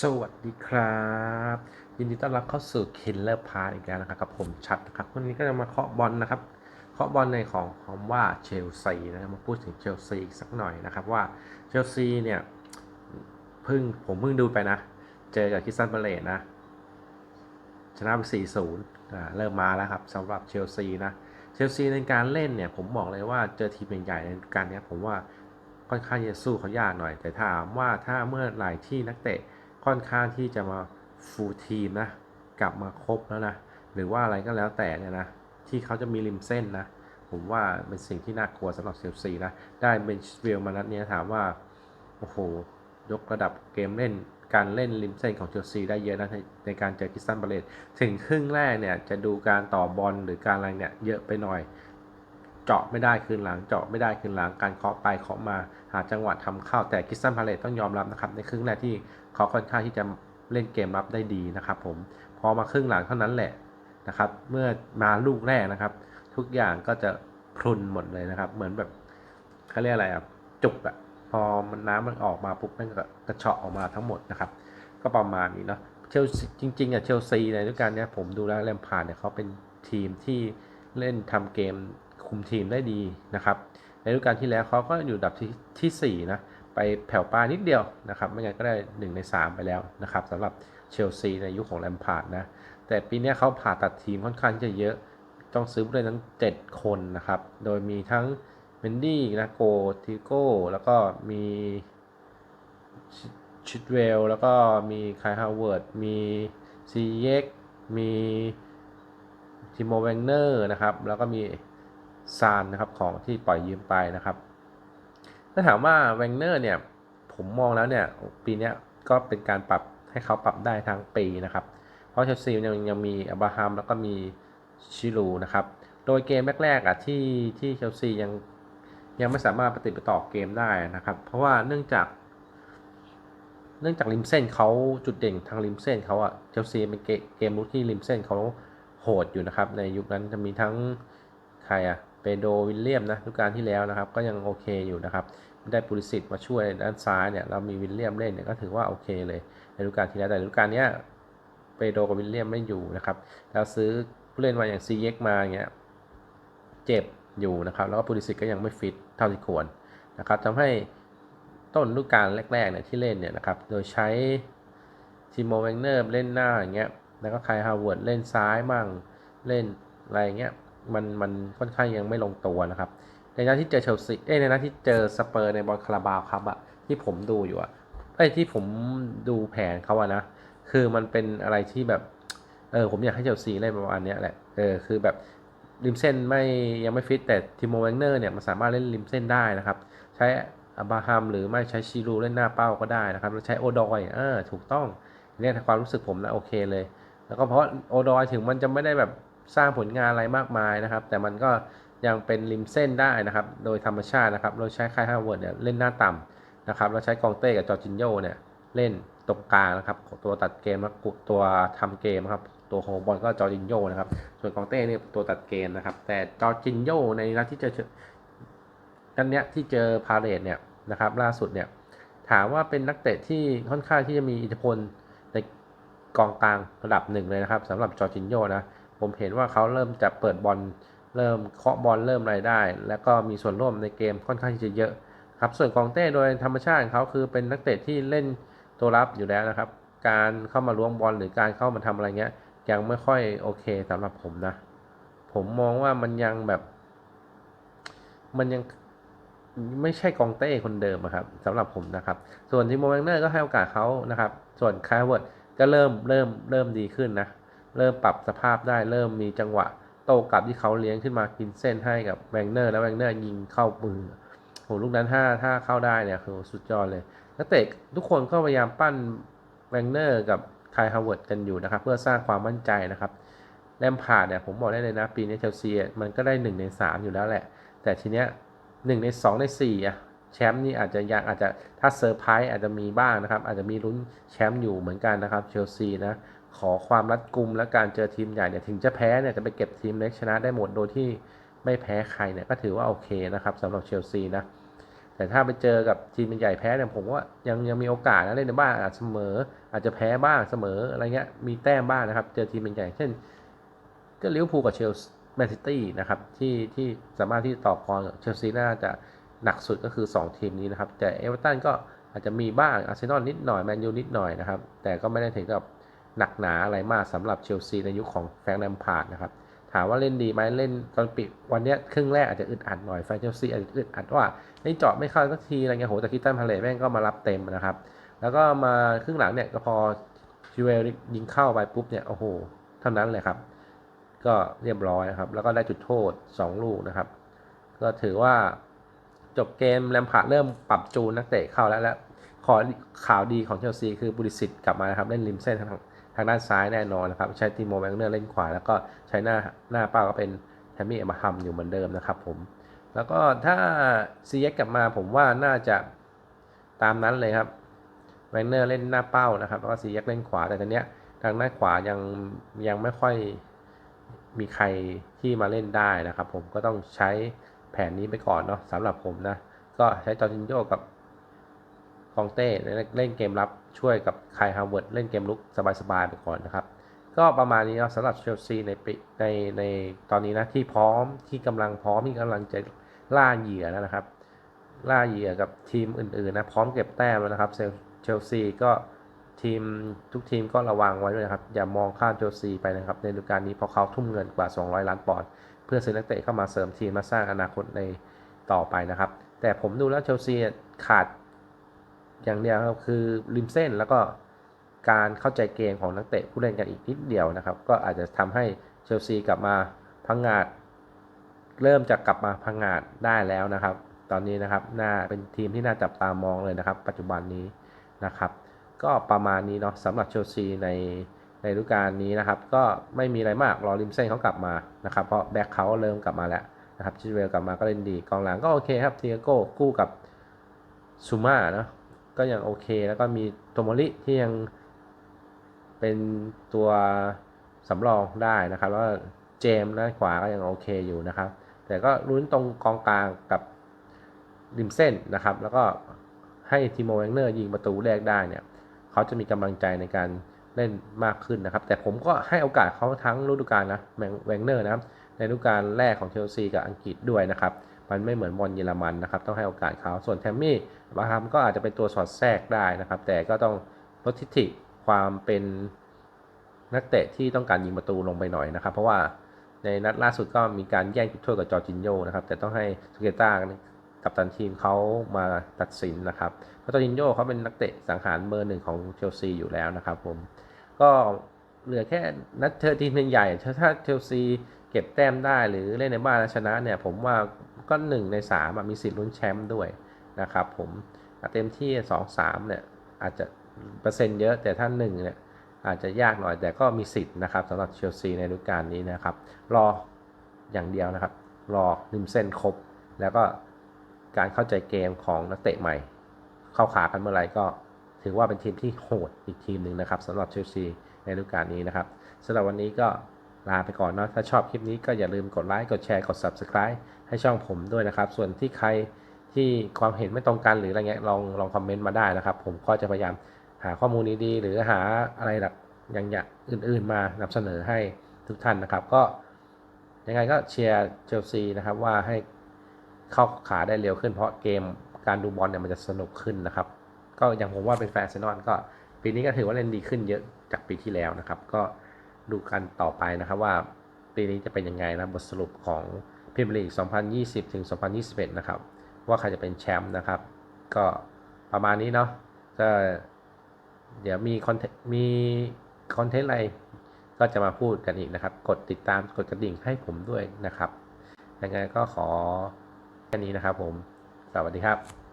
สวัสดีครับ ยินดีต้อนรับเข้าสู่ Killer Part อีกแล้วนะครับกับผมชัดนะครับวันนี้ก็จะมาเคาะบอลนะครับเคาะบอลในของคำว่าเชลซีนะมาพูดถึงเชลซีอีกสักหน่อยนะครับว่าเชลซีเนี่ยเพิ่งผมเพิ่งดูไปนะ เจอกับคิสตันเบเลตนะ ชนะไป 4-0อ่าเริ่มมาแล้วครับสำหรับเชลซีนะเชลซีในการเล่นเนี่ยผมบอกเลยว่าเจอทีมใหญ่ในการนี้ผมว่าค่อนข้างจะสู้เขายากหน่อย แต่ถามว่าถ้าเมื่อไหร่ที่นักเตะ ค่อนข้างที่จะมาฟูลทีมนะกลับมาครบแล้วนะหรือว่าอะไรก็แล้วแต่เนี่ยนะที่เขาจะมีริมเส้นนะผมว่าเป็นสิ่งที่น่ากลัวสำหรับเชลซีนะได้เบนช์วิลมานัดเนี้ยถามว่าโอ้โหยกระดับเกมเล่นการเล่นริมเส้นของเชลซีได้เยอะนะในในการเจอคิสตันบาเลตถึงครึ่งแรกเนี่ยจะดูการต่อบอลหรือการอะไรเนี่ยเยอะไปหน่อย เจาะไม่ได้คืนหลังเจาะไม่ได้คืนหลังการเคาะไปเคาะมาหาจังหวะทำเข้าแต่คิสตันพาเลตต้องยอมรับนะครับในครึ่งแรกที่เขาค่อนข้างที่จะเล่นเกมรับได้ดีนะครับผมพอมาครึ่งหลังเท่านั้นแหละนะครับเมื่อมาลูกแรกนะครับ ทุกอย่างก็จะพรุนหมดเลยนะครับ เหมือนแบบเขาเรียกอะไรอะจุกอะพอมันน้ำมันออกมาปุ๊บมันก็กระเฉาะออกมาทั้งหมดนะครับ ก็ประมาณนี้เนาะเชลซีจริงๆอะเชลซีในฤดูกาลเนี้ยผมดูแล้วแลมพาร์ดเนี่ยเขาเป็นทีมที่เล่นทำเกม คุมทีมได้ดีนะครับ ในฤดูกาลที่แล้วเขาก็อยู่ดับที่ที่4นะไปแผ่วปลานิดเดียวนะครับ ไม่งั้นก็ได้ 1 ใน 3 ไปแล้วนะครับสำหรับเชลซีในยุคของแลมพาร์ดนะแต่ปีนี้เขาผ่าตัดทีมค่อนข้างจะเยอะ ต้องซื้อผู้เล่นทั้ง 7 คนนะครับ โดยมีทั้งเมนดี้นะโกทิโก้ แล้วก็มีชิดเวล แล้วก็มีไคลฮาวเวิร์ด มีซีเย็กมีทิโมแวงเนอร์นะครับ แล้วก็มี ซานนะครับของที่ปล่อยยืมไปนะครับถ้าถามว่าแวงเนอร์เนี่ยผมมองแล้วเนี่ยปีนี้ก็เป็นการปรับให้เขาปรับได้ทั้งปีนะครับ เพราะเชลซียังยังมีอับราฮัมแล้วก็มีชิลูนะครับ โดยเกมแรกๆอะที่ที่เชลซียังยังไม่สามารถปฏิบัติต่อเกมได้นะครับ เพราะว่าเนื่องจากเนื่องจากริมเส้นเขาจุดเด่นทางริมเส้นเขาอะเชลซีเป็นเกมลุกที่ริมเส้นเขาโหดอยู่นะครับ ในยุคนั้นจะมีทั้งใครอะ เปโดวิลเลียมนะทุกการที่แล้วนะครับ ก็ยังโอเคอยู่นะครับได้ปุริสิตมาช่วยด้านซ้ายเนี่ยเรามีวิลเลียมเล่นเนี่ยก็ถือว่าโอเคเลยในฤดูกาลที่แล้วแต่ฤดูกาลเนี้ยเปโดกับวิลเลียมไม่อยู่นะครับแล้วซื้อผู้เล่นมาอย่างซีเย็กมาอย่างเงี้ยเจ็บอยู่นะครับแล้วก็ปุริสิตก็ยังไม่ฟิตเท่าที่ควรนะครับทำให้ต้นฤดูกาลแรกๆเนี่ยที่เล่นเนี่ยนะครับโดยใช้ทีโมแวงเนอร์เล่นหน้าอย่างเงี้ยแล้วก็ไคลฮาวเวิร์ดเล่นซ้ายมั่งเล่นอะไรอย่างเงี้ย มันมันค่อนข้างยังไม่ลงตัวนะครับ ในนัดที่เจอเชลซีเอ้ในนัดที่เจอสเปอร์ในบอลคาราบาวครับอะที่ผมดูอยู่อะไอ้ที่ผมดูแผนเขาอะนะคือมันเป็นอะไรที่แบบเออผมอยากให้เชลซีเล่นประมาณนี้แหละเออคือแบบริมเส้นไม่ยังไม่ฟิตแต่ทิโมแวงเนอร์เนี่ยมันสามารถเล่นริมเส้นได้นะครับ ใช้อับราฮัมหรือไม่ใช้ชิรูเล่นหน้าเป้าก็ได้นะครับแล้วใช้โอดอยเออถูกต้องเนี่ยความรู้สึกผมนะโอเคเลย แล้วก็เพราะโอดอยถึงมันจะไม่ได้แบบ สร้างผลงานอะไรมากมายนะครับ แต่มันก็ยังเป็นริมเส้นได้นะครับ โดยธรรมชาตินะครับ เราใช้ค่ายฮาวเวิร์ดเนี่ยเล่นหน้าต่ำนะครับ เราใช้กองเต้กับจอร์จินโยเนี่ยเล่นตรงกลางนะครับ ตัวตัดเกมและตัวทำเกมครับ ตัวของบอลก็จอร์จินโยนะครับ ส่วนกองเต้เนี่ยตัวตัดเกมนะครับ แต่จอร์จินโยในนัดที่เจอกันเนี้ยที่เจอพาเลตเนี่ยนะครับ ล่าสุดเนี่ยถามว่าเป็นนักเตะที่ค่อนข้างที่จะมีอิทธิพลในกองกลางระดับหนึ่งเลยนะครับสำหรับจอร์จินโยนะ ผมเห็นว่าเขาเริ่มจะเปิดบอลเริ่มเคาะบอลเริ่มอะไรได้ แล้วก็มีส่วนร่วมในเกมค่อนข้างที่จะเยอะครับส่วนกองเต้โดยธรรมชาติเขาคือเป็นนักเตะที่เล่นตัวรับอยู่แล้วนะครับ การเข้ามาล้วงบอลหรือการเข้ามาทำอะไรเงี้ย ยังไม่ค่อยโอเคสำหรับผมนะ ผมมองว่ามันยังแบบ มันยังไม่ใช่กองเต้คนเดิมครับสำหรับผมนะครับ ส่วนทีโมแมงเนอร์ก็ให้โอกาสเขานะครับ ส่วนคาเวิร์ดก็เริ่มเริ่มเริ่มดีขึ้นนะ เริ่มปรับสภาพได้เริ่มมีจังหวะโต้กลับที่เขาเลี้ยงขึ้นมากินเส้นให้กับแวงเนอร์แล้วแวงเนอร์ยิงเข้ามือโหลูกนั้นถ้าถ้าเข้าได้เนี่ยคือสุดยอดเลยนักเตะทุกคนก็พยายามปั้นแวงเนอร์กับคายฮาวเวิร์ดกันอยู่นะครับ เพื่อสร้างความมั่นใจนะครับแลมพาร์ดเนี่ยผมบอกได้เลยนะปีนี้เชลซีมันก็ได้ 1 ใน 3 อยู่แล้วแหละ แต่ทีเนี้ย1ใน 2 ใน4อะแชมป์นี่อาจจะยังอาจจะถ้าเซอร์ไพรส์อาจจะมีบ้างนะครับ อาจจะมีลุ้นแชมป์อยู่เหมือนกันนะครับเชลซีนะ ขอความรัดกุมและการเจอทีมใหญ่เนี่ยถึงจะแพ้เนี่ยจะไปเก็บทีมเล็กชนะได้หมดโดยที่ไม่แพ้ใครเนี่ยก็ถือว่าโอเคนะครับสำหรับเชลซีนะแต่ถ้าไปเจอกับทีมใหญ่แพ้เนี่ยผมว่ายังยังมีโอกาสนะเล่นในบ้านอาจเสมอ อาจจะแพ้บ้างเสมออะไรเงี้ยมีแต้มบ้างนะครับ เจอทีมใหญ่เช่น ก็ลิเวอร์พูลกับเชลซีแมนซิตี้นะครับที่ที่สามารถที่ต่อกรกับเชลซีน่าจะหนักสุดก็คือ 2 ทีมนี้นะครับ แต่เอเวอเรตันก็อาจจะมีบ้างอาร์เซนอลนิดหน่อยแมนยูนิดหน่อยนะครับ แต่ก็ไม่ได้ถึงกับ หนักหนาอะไรมากสำหรับเชลซีในยุคของแฟรงค์แลมพาร์ดนะครับ ถามว่าเล่นดีไหมเล่นตอนปิดวันนี้ครึ่งแรกอาจจะอึดอัดหน่อยแฟนเชลซีอาจจะอึดอัดว่าไม่เจาะไม่เข้าสักทีอะไรเงี้ยโหแต่คิตตันพาเลตแม่งก็มารับเต็มนะครับ แล้วก็มาครึ่งหลังเนี่ยก็พอจิเวลยิงเข้าไปปุ๊บเนี่ยโอ้โหเท่านั้นเลยครับ ก็เรียบร้อยนะครับ แล้วก็ได้จุดโทษ 2 ลูกนะครับ ก็ถือว่าจบเกมแลมพาร์ดเริ่มปรับจูนนักเตะเข้าแล้วและขอข่าวดีของเชลซีคือบุริสิตกลับมานะครับเล่นริมเส้นทาง ทางด้านซ้ายแน่นอนนะครับ ใช้ทีโมแวงเนอร์เล่นขวา แล้วก็ใช้หน้าหน้าเป้าก็เป็นแฮมมี่เอมาฮัมอยู่เหมือนเดิมนะครับผม แล้วก็ถ้าซีเอ็กกลับมาผมว่าน่าจะตามนั้นเลยครับแวงเนอร์เล่นหน้าเป้านะครับ แล้วก็ซีเอ็กเล่นขวาแต่ตอนเนี้ยทางด้านขวายังยังไม่ค่อยมีใครที่มาเล่นได้นะครับ ผมก็ต้องใช้แผนนี้ไปก่อนเนาะสำหรับผมนะ ก็ใช้จอร์จินโยกับ กองเต้เล่นเกมรับช่วยกับไคฮาวเวิร์ดเล่นเกมลุกสบายๆไปก่อนนะครับก็ประมาณนี้นะสำหรับเชลซีในปีในในตอนนี้นะที่พร้อมที่กำลังพร้อมที่กำลังจะล่าเหยื่อแล้วนะครับ ล่าเหยื่อกับทีมอื่นๆนะพร้อมเก็บแต้มแล้วนะครับเชลเชลซีก็ทีมทุกทีมก็ระวังไว้ด้วยนะครับ อย่ามองข้ามเชลซีไปนะครับ ในฤดูกาลนี้เพราะเขาทุ่มเงินกว่า 200 ล้านปอนด์เพื่อซื้อนักเตะเข้ามาเสริมทีมมาสร้างอนาคตในต่อไปนะครับ แต่ผมดูแล้วเชลซีขาด อย่างเดียวครับคือริมเส้นแล้วก็การเข้าใจเกมของนักเตะผู้เล่นกันอีกนิดเดียวนะครับ ก็อาจจะทำให้เชลซีกลับมาพังงาด เริ่มจะกลับมาพังงาดได้แล้วนะครับ ตอนนี้นะครับน่าเป็นทีมที่น่าจับตามองเลยนะครับ ปัจจุบันนี้นะครับ ก็ประมาณนี้เนาะสำหรับเชลซีในในฤดูกาลนี้นะครับ ก็ไม่มีอะไรมากรอริมเส้นเขากลับมานะครับเพราะแบ็คเขาเริ่มกลับมาแล้วนะครับชิเวลกลับมาก็เล่นดีกองหลังก็โอเคครับเทียโก้คู่กับซูมาเนาะ ก็ยังโอเค แล้วก็มีโตโมริที่ยังเป็นตัวสำรองได้นะครับ แล้วเจมส์ด้านขวาก็ยังโอเคอยู่นะครับ แต่ก็ลุ้นตรงกองกลางกับริมเส้นนะครับ แล้วก็ให้ทีโมแวงเนอร์ยิงประตูแรกได้เนี่ยเขาจะมีกำลังใจในการเล่นมากขึ้นนะครับ แต่ผมก็ให้โอกาสเขาทั้งฤดูกาลนะแวงเนอร์นะครับในฤดูกาลแรกของเชลซีกับอังกฤษด้วยนะครับ มันไม่เหมือนบอลเยอรมันนะครับต้องให้โอกาสเขาส่วนแทมมี่บาฮัมก็อาจจะเป็นตัวสอดแทรกได้นะครับ แต่ก็ต้องลดทิฐิความเป็นนักเตะที่ต้องการยิงประตูลงไปหน่อยนะครับ เพราะว่าในนัดล่าสุดก็มีการแย่งจุดโทษกับจอร์จินโยนะครับแต่ต้องให้สุเกต้ากับตันทีมเขามาตัดสินนะครับเพราะจอร์จินโยเขาเป็นนักเตะสังหารเบอร์หนึ่งของเชลซีอยู่แล้วนะครับผมก็เหลือแค่นัดเธอทีมใหญ่ถ้าเชลซีเก็บแต้มได้หรือเล่นในบ้านชนะเนี่ยผมว่า ก็หนึ่งในสามมีสิทธิ์ลุ้นแชมป์ด้วยนะครับผมเต็มที่สองสามเนี่ยอาจจะเปอร์เซ็นต์เยอะแต่ถ้าหนึ่งเนี่ยอาจจะยากหน่อยแต่ก็มีสิทธิ์นะครับสำหรับเชลซีในฤดูกาลนี้นะครับ รออย่างเดียวนะครับ รอริมเส้นครบ แล้วก็การเข้าใจเกมของนักเตะใหม่ เข้าขากันเมื่อไหร่ก็ถือว่าเป็นทีมที่โหดอีกทีมหนึ่งนะครับสำหรับเชลซีในฤดูกาลนี้นะครับสำหรับวันนี้ก็ ลาไปก่อนเนาะถ้าชอบคลิปนี้ก็อย่าลืมกดไลค์กดแชร์กด Subscribe ให้ช่องผมด้วยนะครับ ส่วนที่ใครที่ความเห็นไม่ตรงกันหรืออะไรเงี้ยลองลองคอมเมนต์มาได้นะครับ ผมก็จะพยายามหาข้อมูลดีๆหรือหาอะไรหลักอย่างอย่างอื่น ๆ มานำเสนอให้ทุกท่านนะครับ ก็ยังไงก็เชียร์เชลซีนะครับว่าให้เข้าขาได้เร็วขึ้นเพราะเกมการดูบอลเนี่ยมันจะสนุกขึ้นนะครับ ก็อย่างผมว่าเป็นแฟนเซนอนก็ปีนี้ก็ถือว่าเล่นดีขึ้นเยอะจากปีที่แล้วนะครับ ก็ ดูกันต่อไปนะครับว่าปีนี้จะเป็นยังไงนะบทสรุปของพรีเมียร์ลีก 2020 ถึง 2021 นะครับ ว่าใครจะเป็นแชมป์นะครับ ก็ประมาณนี้เนาะก็เดี๋ยวมีคอนเทนต์มีคอนเทนต์อะไรก็จะมาพูดกันอีกนะครับ กดติดตามกดกระดิ่งให้ผมด้วยนะครับยังไงก็ขอแค่นี้นะครับผม สวัสดีครับ